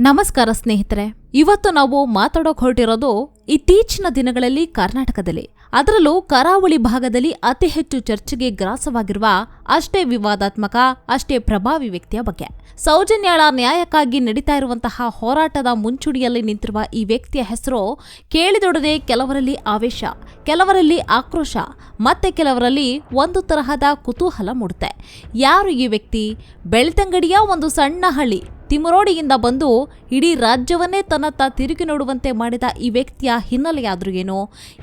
ನಮಸ್ಕಾರ ಸ್ನೇಹಿತರೆ, ಇವತ್ತು ನಾವು ಮಾತಾಡೋಕ್ ಹೊರಟಿರೋದು ಇತ್ತೀಚಿನ ದಿನಗಳಲ್ಲಿ ಕರ್ನಾಟಕದಲ್ಲಿ. ಅದರಲ್ಲೂ ಕರಾವಳಿ ಭಾಗದಲ್ಲಿ ಅತಿ ಹೆಚ್ಚು ಚರ್ಚೆಗೆ ಗ್ರಾಸವಾಗಿರುವ ಅಷ್ಟೇ ವಿವಾದಾತ್ಮಕ, ಅಷ್ಟೇ ಪ್ರಭಾವಿ ವ್ಯಕ್ತಿಯ ಬಗ್ಗೆ. ಸೌಜನ್ಯಾಳ ನ್ಯಾಯಕ್ಕಾಗಿ ನಡೀತಾ ಇರುವಂತಹ ಹೋರಾಟದ ಮುಂಚೂಣಿಯಲ್ಲಿ ನಿಂತಿರುವ ಈ ವ್ಯಕ್ತಿಯ ಹೆಸರು ಕೇಳಿದೊಡದೆ ಕೆಲವರಲ್ಲಿ ಆವೇಶ, ಕೆಲವರಲ್ಲಿ ಆಕ್ರೋಶ, ಮತ್ತೆ ಕೆಲವರಲ್ಲಿ ಒಂದು ತರಹದ ಕುತೂಹಲ ಮೂಡುತ್ತೆ. ಯಾರು ಈ ವ್ಯಕ್ತಿ? ಬೆಳ್ತಂಗಡಿಯ ಒಂದು ಸಣ್ಣ ಹಳ್ಳಿ. ತಿಮರೋಡಿಯಿಂದ ಬಂದು ಇಡೀ ರಾಜ್ಯವನ್ನೇ ತನ್ನತ್ತ ತಿರುಗಿ ನೋಡುವಂತೆ ಮಾಡಿದ ಈ ವ್ಯಕ್ತಿಯ ಹಿನ್ನೆಲೆಯಾದರೂ ಏನು?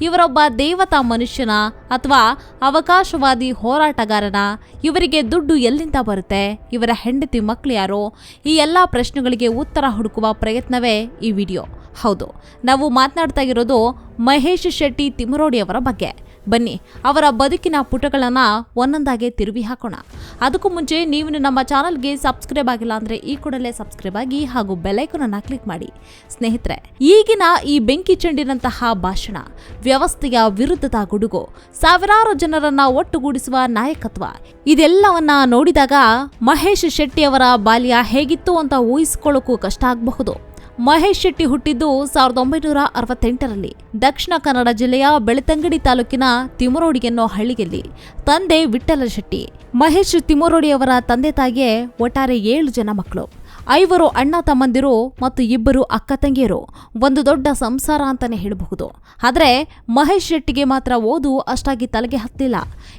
ಇವರೊಬ್ಬ ದೇವತಾ ಮನುಷ್ಯನ ಅಥವಾ ಅವಕಾಶವಾದಿ ಹೋರಾಟಗಾರನ ಇವರಿಗೆ ದುಡ್ಡು ಎಲ್ಲಿಂದ ಬರುತ್ತೆ? ಇವರ ಹೆಂಡತಿ ಮಕ್ಕಳು ಯಾರೋ? ಈ ಎಲ್ಲ ಪ್ರಶ್ನೆಗಳಿಗೆ ಉತ್ತರ ಹುಡುಕುವ ಪ್ರಯತ್ನವೇ ಈ ವಿಡಿಯೋ. ಹೌದು, ನಾವು ಮಾತನಾಡ್ತಾ ಇರೋದು ಮಹೇಶ್ ಶೆಟ್ಟಿ ತಿಮರೋಡಿಯವರ ಬಗ್ಗೆ. ಬನ್ನಿ, ಅವರ ಬದುಕಿನ ಪುಟಗಳನ್ನು ಒಂದೊಂದಾಗೆ ತಿರುವಿ ಹಾಕೋಣ. ಅದಕ್ಕೂ ಮುಂಚೆ ನೀವು ನಮ್ಮ ಚಾನಲ್ಗೆ ಸಬ್ಸ್ಕ್ರೈಬ್ ಆಗಿಲ್ಲ ಅಂದರೆ ಈ ಕೂಡಲೇ ಸಬ್ಸ್ಕ್ರೈಬ್ ಆಗಿ ಹಾಗೂ ಬೆಲೈಕನನ್ನು ಕ್ಲಿಕ್ ಮಾಡಿ. ಸ್ನೇಹಿತರೆ, ಈಗಿನ ಈ ಬೆಂಕಿ ಚೆಂಡಿನಂತಹ ಭಾಷಣ, ವ್ಯವಸ್ಥೆಯ ವಿರುದ್ಧದ ಗುಡುಗು, ಸಾವಿರಾರು ಜನರನ್ನ ಒಟ್ಟುಗೂಡಿಸುವ ನಾಯಕತ್ವ, ಇದೆಲ್ಲವನ್ನ ನೋಡಿದಾಗ ಮಹೇಶ್ ಶೆಟ್ಟಿ ಅವರ ಬಾಲ್ಯ ಹೇಗಿತ್ತು ಅಂತ ಊಹಿಸಿಕೊಳ್ಳೋಕ್ಕೂ ಕಷ್ಟ ಆಗಬಹುದು. ಮಹೇಶ್ ಶೆಟ್ಟಿ ಹುಟ್ಟಿದ್ದು ಸಾವಿರದ ಒಂಬೈನೂರ ಅರವತ್ತೆಂಟರಲ್ಲಿ. ದಕ್ಷಿಣ ಕನ್ನಡ ಜಿಲ್ಲೆಯ ಬೆಳ್ತಂಗಡಿ ತಾಲೂಕಿನ ತಿಮರೋಡಿ ಅನ್ನೋ ಹಳ್ಳಿಯಲ್ಲಿ. ತಂದೆ ವಿಠ್ಠಲ ಶೆಟ್ಟಿ. ಮಹೇಶ್ ತಿಮರೋಡಿ ಅವರ ತಂದೆ ತಾಯಿಗೆ ಒಟ್ಟಾರೆ ಏಳು ಜನ ಮಕ್ಕಳು. ಐವರು ಅಣ್ಣ ತಮ್ಮಂದಿರು ಮತ್ತು ಇಬ್ಬರು ಅಕ್ಕ ತಂಗಿಯರು. ಒಂದು ದೊಡ್ಡ ಸಂಸಾರ ಅಂತಾನೆ ಹೇಳಬಹುದು. ಆದರೆ ಮಹೇಶ್ ಶೆಟ್ಟಿಗೆ ಮಾತ್ರ ಓದು ಅಷ್ಟಾಗಿ ತಲೆಗೆ ಹತ್ತಿಲ್ಲ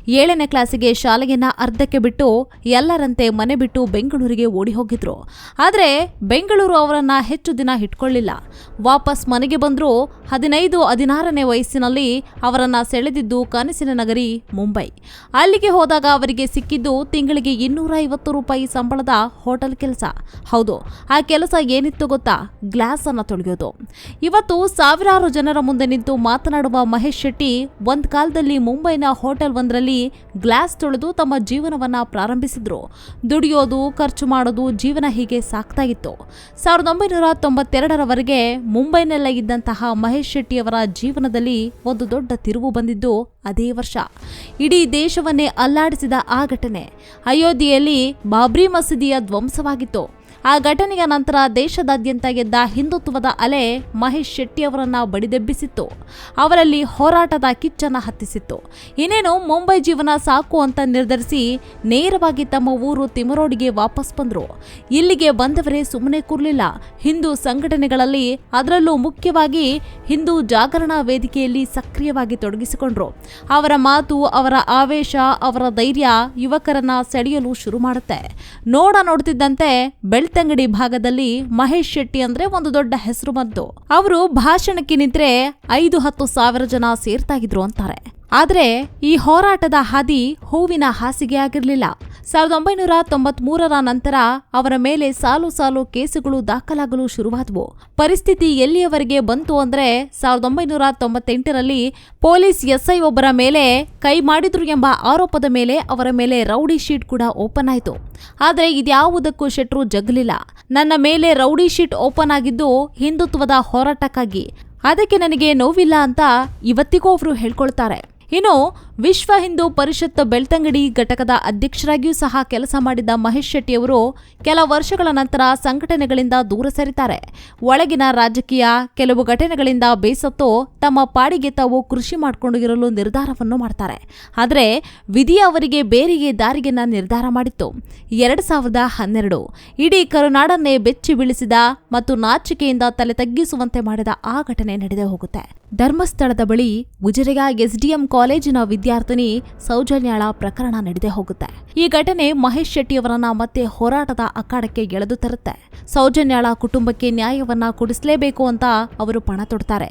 ಏಳನೇ ಕ್ಲಾಸಿಗೆ ಶಾಲೆಯನ್ನ ಅರ್ಧಕ್ಕೆ ಬಿಟ್ಟು ಎಲ್ಲರಂತೆ ಮನೆ ಬಿಟ್ಟು ಬೆಂಗಳೂರಿಗೆ ಓಡಿ ಹೋಗಿದ್ರು. ಆದರೆ ಬೆಂಗಳೂರು ಅವರನ್ನ ಹೆಚ್ಚು ದಿನ ಇಟ್ಕೊಳ್ಳಿಲ್ಲ. ವಾಪಸ್ ಮನೆಗೆ ಬಂದರೂ ಹದಿನೈದು, ಹದಿನಾರನೇ ವಯಸ್ಸಿನಲ್ಲಿ ಅವರನ್ನ ಸೆಳೆದಿದ್ದು ಕನಸಿನ ನಗರಿ ಮುಂಬೈ. ಅಲ್ಲಿಗೆ ಹೋದಾಗ ಅವರಿಗೆ ಸಿಕ್ಕಿದ್ದು ತಿಂಗಳಿಗೆ ಇನ್ನೂರ ರೂಪಾಯಿ ಸಂಬಳದ ಹೋಟೆಲ್ ಕೆಲಸ. ಹೌದು, ಆ ಕೆಲಸ ಏನಿತ್ತು ಗೊತ್ತಾ? ಗ್ಲಾಸ್ ಅನ್ನ ತೊಳೆಯೋದು. ಇವತ್ತು ಸಾವಿರಾರು ಜನರ ಮುಂದೆ ನಿಂತು ಮಾತನಾಡುವ ಮಹೇಶ್ ಶೆಟ್ಟಿ, ಒಂದ್ ಕಾಲದಲ್ಲಿ ಮುಂಬೈನ ಹೋಟೆಲ್ ಒಂದರಲ್ಲಿ ಗ್ಲಾಸ್ ತೊಳೆದು ತಮ್ಮ ಜೀವನವನ್ನ ಪ್ರಾರಂಭಿಸಿದ್ರು. ದುಡಿಯೋದು, ಖರ್ಚು ಮಾಡೋದು ಜೀವನ ಹೀಗೆ ಸಾಕ್ತಾ ಇತ್ತು. ಸಾವಿರದ ಒಂಬೈನೂರ ತೊಂಬತ್ತೆರಡರವರೆಗೆ ಮುಂಬೈನಲ್ಲೇ ಇದ್ದಂತಹ ಮಹೇಶ್ ಶೆಟ್ಟಿಯವರ ಜೀವನದಲ್ಲಿ ಒಂದು ದೊಡ್ಡ ತಿರುವು ಬಂದಿದ್ದು ಅದೇ ವರ್ಷ. ಇಡೀ ದೇಶವನ್ನೇ ಅಲ್ಲಾಡಿಸಿದ ಆ ಘಟನೆ. ಅಯೋಧ್ಯೆಯಲ್ಲಿ ಬಾಬ್ರಿ ಮಸೀದಿಯ ಧ್ವಂಸವಾಗಿತ್ತು. ಆ ಘಟನೆಯ ನಂತರ ದೇಶದಾದ್ಯಂತ ಗೆದ್ದ ಹಿಂದುತ್ವದ ಅಲೆ ಮಹೇಶ್ ಶೆಟ್ಟಿ ಅವರನ್ನ ಬಡಿದೆಬ್ಬಿಸಿತ್ತು. ಅವರಲ್ಲಿ ಹೋರಾಟದ ಕಿಚ್ಚನ್ನ ಹತ್ತಿಸಿತ್ತು. ಇನ್ನೇನು ಮುಂಬೈ ಜೀವನ ಸಾಕು ಅಂತ ನಿರ್ಧರಿಸಿ ನೇರವಾಗಿ ತಮ್ಮ ಊರು ತಿಮರೋಡಿಗೆ ವಾಪಸ್ ಬಂದರು. ಇಲ್ಲಿಗೆ ಬಂದವರೇ ಸುಮ್ಮನೆ ಕೂರಲಿಲ್ಲ. ಹಿಂದೂ ಸಂಘಟನೆಗಳಲ್ಲಿ ಅದರಲ್ಲೂ ಮುಖ್ಯವಾಗಿ ಹಿಂದೂ ಜಾಗರಣಾ ವೇದಿಕೆಯಲ್ಲಿ ಸಕ್ರಿಯವಾಗಿ ತೊಡಗಿಸಿಕೊಂಡ್ರು. ಅವರ ಮಾತು, ಅವರ ಆವೇಶ, ಅವರ ಧೈರ್ಯ ಯುವಕರನ್ನ ಸೆಳೆಯಲು ಶುರು ಮಾಡುತ್ತೆ. ನೋಡ ನೋಡ್ತಿದ್ದಂತೆ ಬೆಳ್ತಂಗಡಿ ಭಾಗದಲ್ಲಿ ಮಹೇಶ್ ಶೆಟ್ಟಿ ಅಂದ್ರೆ ಒಂದು ದೊಡ್ಡ ಹೆಸರು ಬಂತು. ಅವರು ಭಾಷಣಕ್ಕೆ ನಿಂತ್ರೆ ಐದು ಹತ್ತು ಸಾವಿರ ಜನ ಸೇರ್ತಾಗಿದ್ರು ಅಂತಾರೆ. ಆದ್ರೆ ಈ ಹೋರಾಟದ ಹಾದಿ ಹೂವಿನ ಹಾಸಿಗೆ ಆಗಿರಲಿಲ್ಲ. ಸಾವಿರದ ಒಂಬೈನೂರ ತೊಂಬತ್ಮೂರರ ನಂತರ ಅವರ ಮೇಲೆ ಸಾಲು ಸಾಲು ಕೇಸುಗಳು ದಾಖಲಾಗಲು ಶುರುವಾದವು. ಪರಿಸ್ಥಿತಿ ಎಲ್ಲಿಯವರೆಗೆ ಬಂತು ಅಂದರೆ ಸಾವಿರದ ಒಂಬೈನೂರ ತೊಂಬತ್ತೆಂಟರಲ್ಲಿ ಪೊಲೀಸ್ ಎಸ್ಐ ಒಬ್ಬರ ಮೇಲೆ ಕೈ ಮಾಡಿದ್ರು ಎಂಬ ಆರೋಪದ ಮೇಲೆ ಅವರ ಮೇಲೆ ರೌಡಿ ಶೀಟ್ ಕೂಡ ಓಪನ್ ಆಯಿತು. ಆದರೆ ಇದ್ಯಾವುದಕ್ಕೂ ಶೆಟ್ರು ಜಗ್ಲಿಲ್ಲ. ನನ್ನ ಮೇಲೆ ರೌಡಿ ಶೀಟ್ ಓಪನ್ ಆಗಿದ್ದು ಹಿಂದುತ್ವದ ಹೋರಾಟಕ್ಕಾಗಿ. ಅದಕ್ಕೆ ನನಗೆ ನೋವಿಲ್ಲ ಅಂತ ಇವತ್ತಿಗೂ ಅವರು ಹೇಳ್ಕೊಳ್ತಾರೆ. ಇನ್ನು ವಿಶ್ವ ಹಿಂದೂ ಪರಿಷತ್ ಬೆಳ್ತಂಗಡಿ ಘಟಕದ ಅಧ್ಯಕ್ಷರಾಗಿಯೂ ಸಹ ಕೆಲಸ ಮಾಡಿದ್ದ ಮಹೇಶ್ ಶೆಟ್ಟಿ ಅವರು ಕೆಲ ವರ್ಷಗಳ ನಂತರ ಸಂಘಟನೆಗಳಿಂದ ದೂರ ಸರಿತಾರೆ ಒಳಗಿನ ರಾಜಕೀಯ ಕೆಲವು ಘಟನೆಗಳಿಂದ ಬೇಸತ್ತು ತಮ್ಮ ಪಾಡಿಗೆ ತಾವು ಕೃಷಿ ಮಾಡಿಕೊಂಡು ಇರಲು ನಿರ್ಧಾರವನ್ನು ಮಾಡ್ತಾರೆ. ಆದರೆ ವಿಧಿ ಅವರಿಗೆ ಬೇರೆಯೇ ದಾರಿಗೆನ ನಿರ್ಧಾರ ಮಾಡಿತ್ತು. ಎರಡು ಸಾವಿರದ ಹನ್ನೆರಡು ಇಡೀ ಕರುನಾಡನ್ನೇ ಬೆಚ್ಚಿ ಬೀಳಿಸಿದ ಮತ್ತು ನಾಚಿಕೆಯಿಂದ ತಲೆ ತಗ್ಗಿಸುವಂತೆ ಮಾಡಿದ ಆ ಘಟನೆ ನಡೆದೇ ಹೋಗುತ್ತೆ. ಧರ್ಮಸ್ಥಳದ ಬಳಿ ಉಜಿರೆಯ ಎಸ್ಡಿಎಂ ಕಾಲೇಜಿನ ವಿದ್ಯಾರ್ಥಿನಿ ಸೌಜನ್ಯಾಳ ಪ್ರಕರಣ ನಡೆದೇ ಹೋಗುತ್ತೆ. ಈ ಘಟನೆ ಮಹೇಶ್ ಶೆಟ್ಟಿ ಅವರನ್ನ ಮತ್ತೆ ಹೋರಾಟದ ಅಖಾಡಕ್ಕೆ ಎಳೆದು ತರುತ್ತೆ. ಸೌಜನ್ಯಾಳ ಕುಟುಂಬಕ್ಕೆ ನ್ಯಾಯವನ್ನ ಕೊಡಿಸಲೇಬೇಕು ಅಂತ ಅವರು ಪಣ ತೊಡ್ತಾರೆ.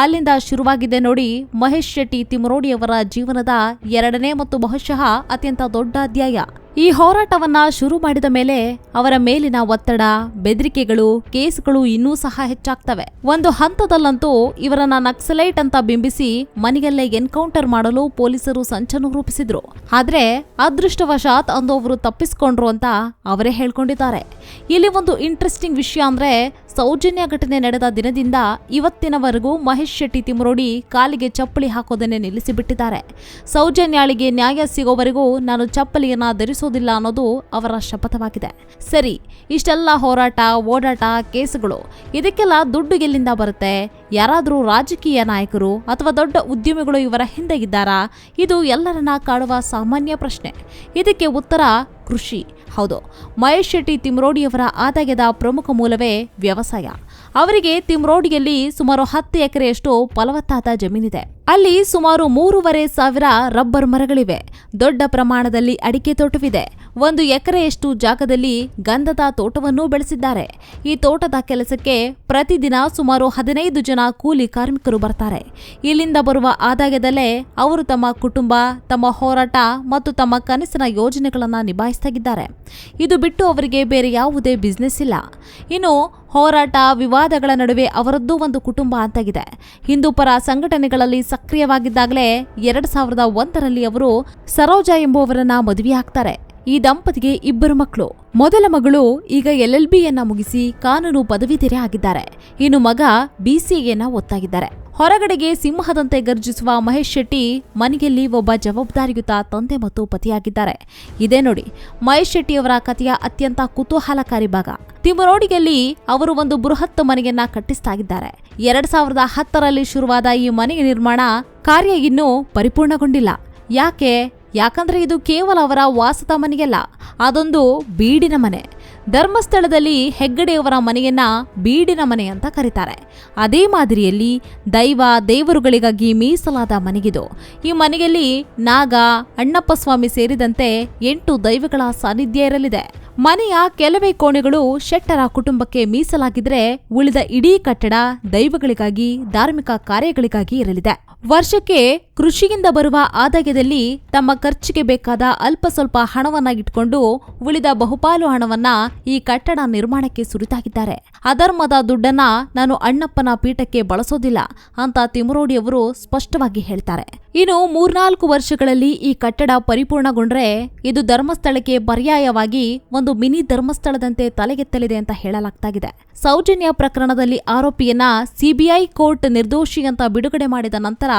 ಅಲ್ಲಿಂದ ಶುರುವಾಗಿದೆ ನೋಡಿ ಮಹೇಶ್ ಶೆಟ್ಟಿ ತಿಮರೋಡಿಯವರ ಜೀವನದ ಎರಡನೇ ಮತ್ತು ಬಹುಶಃ ಅತ್ಯಂತ ದೊಡ್ಡ ಅಧ್ಯಾಯ. ಈ ಹೋರಾಟವನ್ನ ಶುರು ಮಾಡಿದ ಮೇಲೆ ಅವರ ಮೇಲಿನ ಒತ್ತಡ, ಬೆದರಿಕೆಗಳು, ಕೇಸ್ಗಳು ಇನ್ನೂ ಸಹ ಹೆಚ್ಚಾಗ್ತವೆ. ಒಂದು ಹಂತದಲ್ಲಂತೂ ಇವರನ್ನ ನಕ್ಸಲೈಟ್ ಅಂತ ಬಿಂಬಿಸಿ ಮನೆಯಲ್ಲೇ ಎನ್ಕೌಂಟರ್ ಮಾಡಲು ಪೊಲೀಸರು ಸಂಚನ್ನು ರೂಪಿಸಿದ್ರು. ಆದ್ರೆ ಅದೃಷ್ಟವಶಾತ್ ಅಂದು ಅವರು ತಪ್ಪಿಸ್ಕೊಂಡ್ರು ಅಂತ ಅವರೇ ಹೇಳ್ಕೊಂಡಿದ್ದಾರೆ. ಇಲ್ಲಿ ಒಂದು ಇಂಟ್ರೆಸ್ಟಿಂಗ್ ವಿಷಯ ಅಂದ್ರೆ ಸೌಜನ್ಯ ಘಟನೆ ನಡೆದ ದಿನದಿಂದ ಇವತ್ತಿನವರೆಗೂ ಮಹೇಶ್ ಶೆಟ್ಟಿ ತಿಮರೋಡಿ ಕಾಲಿಗೆ ಚಪ್ಪಲಿ ಹಾಕೋದನ್ನೇ ನಿಲ್ಲಿಸಿಬಿಟ್ಟಿದ್ದಾರೆ. ಸೌಜನ್ಯಾಳಿಗೆ ನ್ಯಾಯ ಸಿಗೋವರೆಗೂ ನಾನು ಚಪ್ಪಲಿಯನ್ನ ಧರಿಸೋದಿಲ್ಲ ಅನ್ನೋದು ಅವರ ಶಪಥವಾಗಿದೆ. ಸರಿ, ಇಷ್ಟೆಲ್ಲ ಹೋರಾಟ, ಓಡಾಟ, ಕೇಸುಗಳು, ಇದಕ್ಕೆಲ್ಲ ದುಡ್ಡು ಎಲ್ಲಿಂದ ಬರುತ್ತೆ? ಯಾರಾದರೂ ರಾಜಕೀಯ ನಾಯಕರು ಅಥವಾ ದೊಡ್ಡ ಉದ್ಯಮಿಗಳು ಇವರ ಹಿಂದೆ ಇದ್ದಾರಾ? ಇದು ಎಲ್ಲರನ್ನ ಕಾಡುವ ಸಾಮಾನ್ಯ ಪ್ರಶ್ನೆ. ಇದಕ್ಕೆ ಉತ್ತರ ಕೃಷಿ. ಹೌದು, ಮಹೇಶ್ ಶೆಟ್ಟಿ ತಿಮ್ರೋಡಿಯವರ ಆದಾಯದ ಪ್ರಮುಖ ಮೂಲವೇ ವ್ಯವಸಾಯ. ಅವರಿಗೆ ತಿಮ್ರೋಡಿಯಲ್ಲಿ ಸುಮಾರು ಹತ್ತು ಎಕರೆಯಷ್ಟು ಫಲವತ್ತಾದ ಜಮೀನಿದೆ. ಅಲ್ಲಿ ಸುಮಾರು ಮೂರುವರೆ ಸಾವಿರ ರಬ್ಬರ್ ಮರಗಳಿವೆ. ದೊಡ್ಡ ಪ್ರಮಾಣದಲ್ಲಿ ಅಡಿಕೆ ತೋಟವಿದೆ. ಒಂದು ಎಕರೆಯಷ್ಟು ಜಾಗದಲ್ಲಿ ಗಂಧದ ತೋಟವನ್ನು ಬೆಳೆಸಿದ್ದಾರೆ. ಈ ತೋಟದ ಕೆಲಸಕ್ಕೆ ಪ್ರತಿದಿನ ಸುಮಾರು ಹದಿನೈದು ಜನ ಕೂಲಿ ಕಾರ್ಮಿಕರು ಬರ್ತಾರೆ. ಇಲ್ಲಿಂದ ಬರುವ ಆದಾಯದಲ್ಲೇ ಅವರು ತಮ್ಮ ಕುಟುಂಬ, ತಮ್ಮ ಹೋರಾಟ ಮತ್ತು ತಮ್ಮ ಕನಸಿನ ಯೋಜನೆಗಳನ್ನು ನಿಭಾಯಿಸ್ತಾಗಿದ್ದಾರೆ. ಇದು ಬಿಟ್ಟು ಅವರಿಗೆ ಬೇರೆ ಯಾವುದೇ ಬಿಸ್ನೆಸ್ ಇಲ್ಲ. ಇನ್ನು ಹೋರಾಟ, ವಿವಾದಗಳ ನಡುವೆ ಅವರದ್ದು ಒಂದು ಕುಟುಂಬ ಅಂತಾಗಿದೆ. ಹಿಂದೂಪರ ಸಂಘಟನೆಗಳಲ್ಲಿ ಸಕ್ರಿಯವಾಗಿದ್ದಾಗಲೇ ಎರಡು ಸಾವಿರದ ಒಂದರಲ್ಲಿ ಅವರು ಸರೋಜಾ ಎಂಬುವವರನ್ನ ಮದುವೆಯಾಗ್ತಾರೆ. ಈ ದಂಪತಿಗೆ ಇಬ್ಬರು ಮಕ್ಕಳು. ಮೊದಲ ಮಗಳು ಈಗ ಎಲ್ ಎಲ್ ಬಿಯನ್ನ ಮುಗಿಸಿ ಕಾನೂನು ಪದವೀಧರೆ ಆಗಿದ್ದಾರೆ. ಇನ್ನು ಮಗ ಬಿಸಿಎನ ಒತ್ತಾಗಿದ್ದಾರೆ. ಹೊರಗಡೆಗೆ ಸಿಂಹದಂತೆ ಗರ್ಜಿಸುವ ಮಹೇಶ್ ಶೆಟ್ಟಿ ಮನೆಯಲ್ಲಿ ಒಬ್ಬ ಜವಾಬ್ದಾರಿಯುತ ತಂದೆ ಮತ್ತು ಪತಿಯಾಗಿದ್ದಾರೆ. ಇದೇ ನೋಡಿ, ಮಹೇಶ್ ಶೆಟ್ಟಿಯವರ ಕಥೆಯ ಅತ್ಯಂತ ಕುತೂಹಲಕಾರಿ ಭಾಗ. ತಿಮರೋಡಿಯಲ್ಲಿ ಅವರು ಒಂದು ಬೃಹತ್ ಮನೆಯನ್ನ ಕಟ್ಟಿಸ್ತಾಗಿದ್ದಾರೆ. ಎರಡ್ ಸಾವಿರದ ಹತ್ತರಲ್ಲಿ ಶುರುವಾದ ಈ ಮನೆಯ ನಿರ್ಮಾಣ ಕಾರ್ಯ ಇನ್ನೂ ಪರಿಪೂರ್ಣಗೊಂಡಿಲ್ಲ. ಯಾಕೆ? ಯಾಕಂದ್ರೆ ಇದು ಕೇವಲ ಅವರ ವಾಸದ ಮನೆಯಲ್ಲ, ಅದೊಂದು ಬೀಡಿನ ಮನೆ. ಧರ್ಮಸ್ಥಳದಲ್ಲಿ ಹೆಗ್ಗಡೆಯವರ ಮನೆಯನ್ನ ಬೀಡಿನ ಮನೆ ಅಂತ ಕರೀತಾರೆ. ಅದೇ ಮಾದರಿಯಲ್ಲಿ ದೈವ ದೇವರುಗಳಿಗಾಗಿ ಮೀಸಲಾದ ಮನೆಗಿದು. ಈ ಮನೆಯಲ್ಲಿ ನಾಗ ಅಣ್ಣಪ್ಪ ಸ್ವಾಮಿ ಸೇರಿದಂತೆ ಎಂಟು ದೈವಗಳ ಸಾನ್ನಿಧ್ಯ ಇರಲಿದೆ. ಮನೆಯ ಕೆಲವೇ ಕೋಣೆಗಳು ಶೆಟ್ಟರ ಕುಟುಂಬಕ್ಕೆ ಮೀಸಲಾಗಿದ್ರೆ ಉಳಿದ ಇಡೀ ಕಟ್ಟಡ ದೈವಗಳಿಗಾಗಿ, ಧಾರ್ಮಿಕ ಕಾರ್ಯಗಳಿಗಾಗಿ ಇರಲಿದೆ. ವರ್ಷಕ್ಕೆ ಕೃಷಿಯಿಂದ ಬರುವ ಆದಾಯದಲ್ಲಿ ತಮ್ಮ ಖರ್ಚಿಗೆ ಬೇಕಾದ ಅಲ್ಪ ಸ್ವಲ್ಪ ಹಣವನ್ನ ಇಟ್ಕೊಂಡು ಉಳಿದ ಬಹುಪಾಲು ಹಣವನ್ನ ಈ ಕಟ್ಟಡ ನಿರ್ಮಾಣಕ್ಕೆ ಸುರಿತಾಗಿದ್ದಾರೆ ಅಧರ್ಮದ ದುಡ್ಡನ್ನ ನಾನು ಅಣ್ಣಪ್ಪನ ಪೀಠಕ್ಕೆ ಬಳಸೋದಿಲ್ಲ ಅಂತ ತಿಮರೋಡಿಯವರು ಸ್ಪಷ್ಟವಾಗಿ ಹೇಳ್ತಾರೆ. ಇನ್ನು ಮೂರ್ನಾಲ್ಕು ವರ್ಷಗಳಲ್ಲಿ ಈ ಕಟ್ಟಡ ಪರಿಪೂರ್ಣಗೊಂಡ್ರೆ ಇದು ಧರ್ಮಸ್ಥಳಕ್ಕೆ ಪರ್ಯಾಯವಾಗಿ ಒಂದು ಮಿನಿ ಧರ್ಮಸ್ಥಳದಂತೆ ತಲೆಗೆತ್ತಲಿದೆ ಅಂತ ಹೇಳಲಾಗ್ತಾಗಿದೆ. ಸೌಜನ್ಯ ಪ್ರಕರಣದಲ್ಲಿ ಆರೋಪಿಯನ್ನ ಸಿಬಿಐ ಕೋರ್ಟ್ ನಿರ್ದೋಷಿ ಅಂತ ಬಿಡುಗಡೆ ಮಾಡಿದ ನಂತರ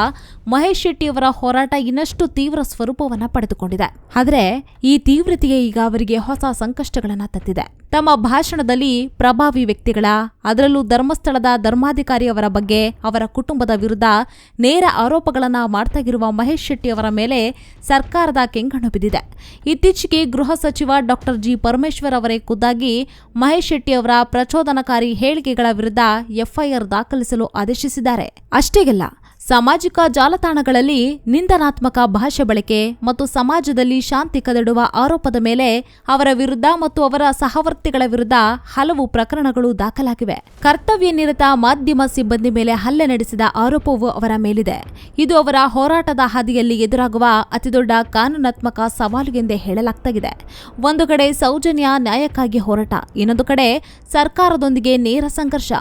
ಮಹೇಶ್ ಶೆಟ್ಟಿ ಅವರ ಹೋರಾಟ ಇನ್ನಷ್ಟು ತೀವ್ರ ಸ್ವರೂಪವನ್ನ ಪಡೆದುಕೊಂಡಿದೆ. ಆದರೆ ಈ ತೀವ್ರತೆಗೆ ಈಗ ಅವರಿಗೆ ಹೊಸ ಸಂಕಷ್ಟಗಳನ್ನ ತತ್ತಿದೆ ತಮ್ಮ ಭಾಷಣದಲ್ಲಿ ಪ್ರಭಾವಿ ವ್ಯಕ್ತಿಗಳ, ಅದರಲ್ಲೂ ಧರ್ಮಸ್ಥಳದ ಧರ್ಮಾಧಿಕಾರಿಯವರ ಬಗ್ಗೆ ಅವರ ಕುಟುಂಬದ ವಿರುದ್ಧ ನೇರ ಆರೋಪಗಳನ್ನ ಮಾಡ್ತಾಗಿರುವ ಮಹೇಶ್ ಶೆಟ್ಟಿ ಅವರ ಮೇಲೆ ಸರ್ಕಾರದ ಕೆಂಗಣ್ಣು ಬಿದ್ದಿದೆ. ಇತ್ತೀಚೆಗೆ ಗೃಹ ಸಚಿವ ಡಾಕ್ಟರ್ ಜಿ ಪರಮೇಶ್ವರ್ ಅವರೇ ಖುದ್ದಾಗಿ ಮಹೇಶ್ ಶೆಟ್ಟಿ ಅವರ ಪ್ರಚೋದನಕಾರಿ ಹೇಳಿಕೆಗಳ ವಿರುದ್ಧ ಎಫ್ಐಆರ್ ದಾಖಲಿಸಲು ಆದೇಶಿಸಿದ್ದಾರೆ. ಅಷ್ಟೇಗಲ್ಲ ಸಾಮಾಜಿಕ ಜಾಲತಾಣಗಳಲ್ಲಿ ನಿಂದನಾತ್ಮಕ ಭಾಷೆ ಬಳಕೆ ಮತ್ತು ಸಮಾಜದಲ್ಲಿ ಶಾಂತಿ ಕದಡುವ ಆರೋಪದ ಮೇಲೆ ಅವರ ವಿರುದ್ಧ ಮತ್ತು ಅವರ ಸಹವರ್ತಿಗಳ ವಿರುದ್ಧ ಹಲವು ಪ್ರಕರಣಗಳು ದಾಖಲಾಗಿವೆ. ಕರ್ತವ್ಯ ನಿರತ ಮಾಧ್ಯಮ ಸಿಬ್ಬಂದಿ ಮೇಲೆ ಹಲ್ಲೆ ನಡೆಸಿದ ಆರೋಪವೂ ಅವರ ಮೇಲಿದೆ. ಇದು ಅವರ ಹೋರಾಟದ ಹಾದಿಯಲ್ಲಿ ಎದುರಾಗುವ ಅತಿದೊಡ್ಡ ಕಾನೂನಾತ್ಮಕ ಸವಾಲು ಎಂದೇ ಹೇಳಲಾಗ್ತಾಗಿದೆ. ಒಂದು ಕಡೆ ಸೌಜನ್ಯ ನ್ಯಾಯಕ್ಕಾಗಿ ಹೋರಾಟ, ಇನ್ನೊಂದು ಕಡೆ ಸರ್ಕಾರದೊಂದಿಗೆ ನೇರ ಸಂಘರ್ಷ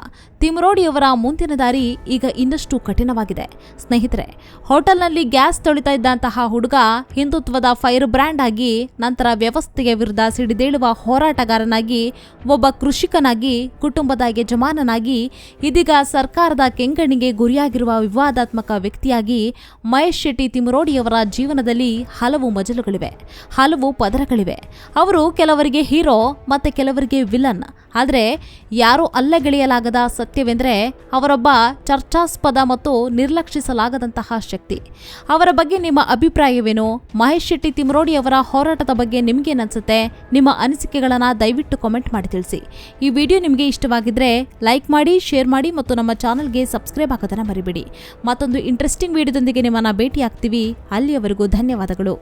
ತಿಮರೋಡಿಯವರ ಮುಂದಿನ ದಾರಿ ಈಗ ಇನ್ನಷ್ಟು ಕಠಿಣವಾಗಿದೆ. ಸ್ನೇಹಿತರೆ, ಹೋಟೆಲ್ನಲ್ಲಿ ಗ್ಯಾಸ್ ತೊಳಿತಾ ಇದ್ದಂತಹ ಹುಡುಗ ಹಿಂದುತ್ವದ ಫೈರ್ ಬ್ರ್ಯಾಂಡ್ ಆಗಿ ನಂತರ ವ್ಯವಸ್ಥೆಯ ವಿರುದ್ಧ ಸಿಡಿದೇಳುವ ಹೋರಾಟಗಾರನಾಗಿ, ಒಬ್ಬ ಕೃಷಿಕನಾಗಿ, ಕುಟುಂಬದ ಯಜಮಾನನಾಗಿ, ಇದೀಗ ಸರ್ಕಾರದ ಕೆಂಗಣಿಗೆ ಗುರಿಯಾಗಿರುವ ವಿವಾದಾತ್ಮಕ ವ್ಯಕ್ತಿಯಾಗಿ ಮಹೇಶ್ ಶೆಟ್ಟಿ ತಿಮರೋಡಿಯವರ ಜೀವನದಲ್ಲಿ ಹಲವು ಮಜಲುಗಳಿವೆ, ಹಲವು ಪದರಗಳಿವೆ. ಅವರು ಕೆಲವರಿಗೆ ಹೀರೋ ಮತ್ತೆ ಕೆಲವರಿಗೆ ವಿಲನ್. ಆದರೆ ಯಾರೂ ಅಲ್ಲಗೆಳೆಯಲಾಗದ ಸತ್ಯವೆಂದರೆ ಅವರೊಬ್ಬ ಚರ್ಚಾಸ್ಪದ ಮತ್ತು ನಿರ್ಲಕ್ಷಿಸಲಾಗದಂತಹ ಶಕ್ತಿ. ಅವರ ಬಗ್ಗೆ ನಿಮ್ಮ ಅಭಿಪ್ರಾಯವೇನು? ಮಹೇಶ್ ಶೆಟ್ಟಿ ತಿಮರೋಡಿ ಅವರ ಹೋರಾಟದ ಬಗ್ಗೆ ನಿಮಗೇನನ್ಸುತ್ತೆ? ನಿಮ್ಮ ಅನಿಸಿಕೆಗಳನ್ನು ದಯವಿಟ್ಟು ಕಾಮೆಂಟ್ ಮಾಡಿ ತಿಳಿಸಿ. ಈ ವಿಡಿಯೋ ನಿಮಗೆ ಇಷ್ಟವಾಗಿದ್ದರೆ ಲೈಕ್ ಮಾಡಿ ಶೇರ್ ಮಾಡಿ ಮತ್ತು ನಮ್ಮ ಚಾನಲ್ಗೆ ಸಬ್ಸ್ಕ್ರೈಬ್ ಆಗೋದನ್ನು ಮರಿಬೇಡಿ. ಮತ್ತೊಂದು ಇಂಟ್ರೆಸ್ಟಿಂಗ್ ವಿಡಿಯೋದೊಂದಿಗೆ ನಿಮ್ಮನ್ನು ಭೇಟಿಯಾಗ್ತೀವಿ. ಅಲ್ಲಿಯವರೆಗೂ ಧನ್ಯವಾದಗಳು.